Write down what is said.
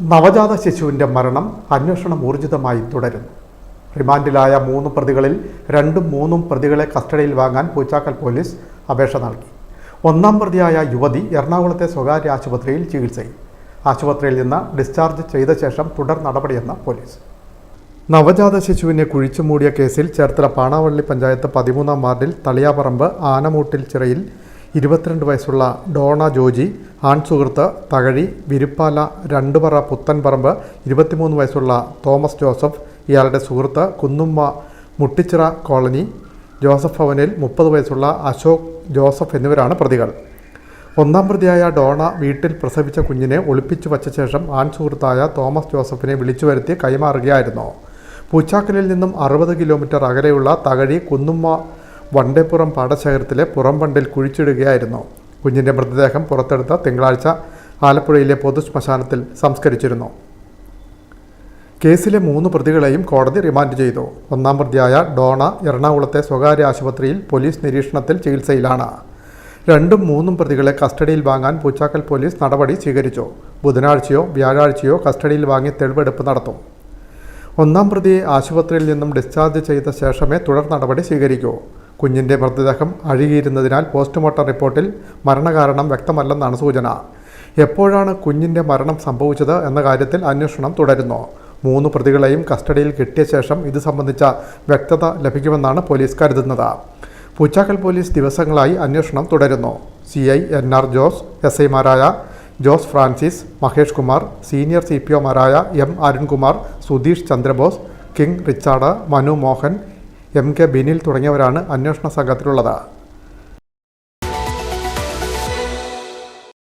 നവജാത ശിശുവിന്റെ മരണം അന്വേഷണം ഊർജിതമായി തുടരുന്നു. റിമാൻഡിലായ മൂന്ന് പ്രതികളിൽ രണ്ടും മൂന്നും പ്രതികളെ കസ്റ്റഡിയിൽ വാങ്ങാൻ പൂച്ചാക്കൽ പോലീസ് അപേക്ഷ നൽകി. ഒന്നാം പ്രതിയായ യുവതി എറണാകുളത്തെ സ്വകാര്യ ആശുപത്രിയിൽ ചികിത്സയിൽ. ആശുപത്രിയിൽ നിന്ന് ഡിസ്ചാർജ് ചെയ്ത ശേഷം തുടർ നടപടിയെന്ന് പോലീസ്. നവജാത ശിശുവിനെ കുഴിച്ചു മൂടിയ കേസിൽ ചേർത്തല പാണാവള്ളി പഞ്ചായത്ത് പതിമൂന്നാം വാർഡിൽ തളിയാപറമ്പ് ആനമൂട്ടിൽ ചിറയിൽ ഇരുപത്തിരണ്ട് വയസ്സുള്ള ഡോണ ജോജി ആൺസുഹൃത്ത് തകഴി വിരുപ്പാല രണ്ടുപറ പുത്തൻപറമ്പ് ഇരുപത്തിമൂന്ന് വയസ്സുള്ള തോമസ് ജോസഫ് ഇയാളുടെ സുഹൃത്ത് കുന്നുമ്മ മുട്ടിച്ചിറ കോളനി ജോസഫ് ഭവനിൽ മുപ്പത് വയസ്സുള്ള അശോക് ജോസഫ് എന്നിവരാണ് പ്രതികൾ. ഒന്നാം പ്രതിയായ ഡോണ വീട്ടിൽ പ്രസവിച്ച കുഞ്ഞിനെ ഒളിപ്പിച്ചു വച്ച ശേഷം ആൺ സുഹൃത്തായ തോമസ് ജോസഫിനെ വിളിച്ചു വരുത്തി കൈമാറുകയായിരുന്നു. പൂച്ചാക്കലിൽ നിന്നും അറുപത് കിലോമീറ്റർ അകലെയുള്ള തകഴി കുന്നുമ്മ വണ്ടേപ്പുറം പാടശേഖരത്തിലെ പുറംബണ്ടിൽ കുഴിച്ചിടുകയായിരുന്നു. കുഞ്ഞിന്റെ മൃതദേഹം പുറത്തെടുത്ത തിങ്കളാഴ്ച ആലപ്പുഴയിലെ പൊതുശ്മശാനത്തിൽ സംസ്കരിച്ചിരുന്നു. കേസിലെ മൂന്ന് പ്രതികളെയും കോടതി റിമാൻഡ് ചെയ്തു. ഒന്നാം പ്രതിയായ ഡോണ എറണാകുളത്തെ സ്വകാര്യ ആശുപത്രിയിൽ പോലീസ് നിരീക്ഷണത്തിൽ ചികിത്സയിലാണ്. രണ്ടും മൂന്നും പ്രതികളെ കസ്റ്റഡിയിൽ വാങ്ങാൻ പൂച്ചാക്കൽ പോലീസ് നടപടി സ്വീകരിച്ചു. ബുധനാഴ്ചയോ വ്യാഴാഴ്ചയോ കസ്റ്റഡിയിൽ വാങ്ങി തെളിവെടുപ്പ് നടത്തും. ഒന്നാം പ്രതിയെ ആശുപത്രിയിൽ നിന്നും ഡിസ്ചാർജ് ചെയ്ത ശേഷമേ തുടർ നടപടി സ്വീകരിക്കൂ. കുഞ്ഞിന്റെ മൃതദേഹം അഴുകിയിരുന്നതിനാൽ പോസ്റ്റ്മോർട്ടം റിപ്പോർട്ടിൽ മരണകാരണം വ്യക്തമല്ലെന്നാണ് സൂചന. എപ്പോഴാണ് കുഞ്ഞിന്റെ മരണം സംഭവിച്ചത് എന്ന കാര്യത്തിൽ അന്വേഷണം തുടരുന്നു. മൂന്ന് പ്രതികളെയും കസ്റ്റഡിയിൽ കിട്ടിയ ശേഷം ഇത് സംബന്ധിച്ച വ്യക്തത ലഭിക്കുമെന്നാണ് പോലീസ് കരുതുന്നത്. പൂച്ചാക്കൽ പോലീസ് ദിവസങ്ങളായി അന്വേഷണം തുടരുന്നു. C I N R Jose S ഐമാരായ Jose Francis Mahesh Kumar senior C P ഒമാരായ M Arunkumar Sudheesh Chandrabose King Richard Manu Mohan M K Binil തുടങ്ങിയവരാണ് അന്വേഷണ സംഘത്തിലുള്ളത്